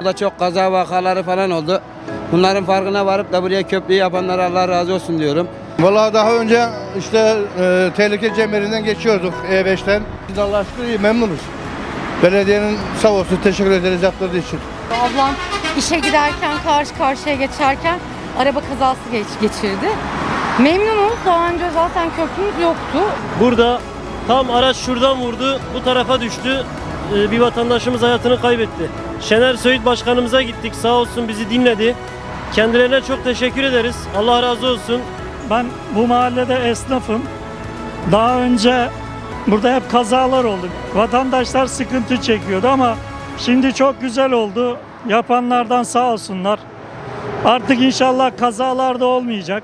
Burada çok kaza vakaları falan oldu. Bunların farkına varıp da buraya köprü yapanlara Allah razı olsun diyorum. Vallahi daha önce işte e, tehlike cemerinden geçiyorduk E5'ten. Biz Allah'a şükür iyi memnunuz. Belediyenin sağ olsun teşekkür ederiz yaptırdığı için. Ablam işe giderken karşı karşıya geçerken araba kazası geç, geçirdi. Memnunuz. Daha önce zaten köprümüz yoktu. Burada tam araç şuradan vurdu, bu tarafa düştü. Ee, Bir vatandaşımız hayatını kaybetti. Şener Söğüt Başkanımıza gittik. Sağ olsun bizi dinledi. Kendilerine çok teşekkür ederiz. Allah razı olsun. Ben bu mahallede esnafım. Daha önce burada hep kazalar oldu. Vatandaşlar sıkıntı çekiyordu ama şimdi çok güzel oldu. Yapanlardan sağ olsunlar. Artık inşallah kazalar da olmayacak.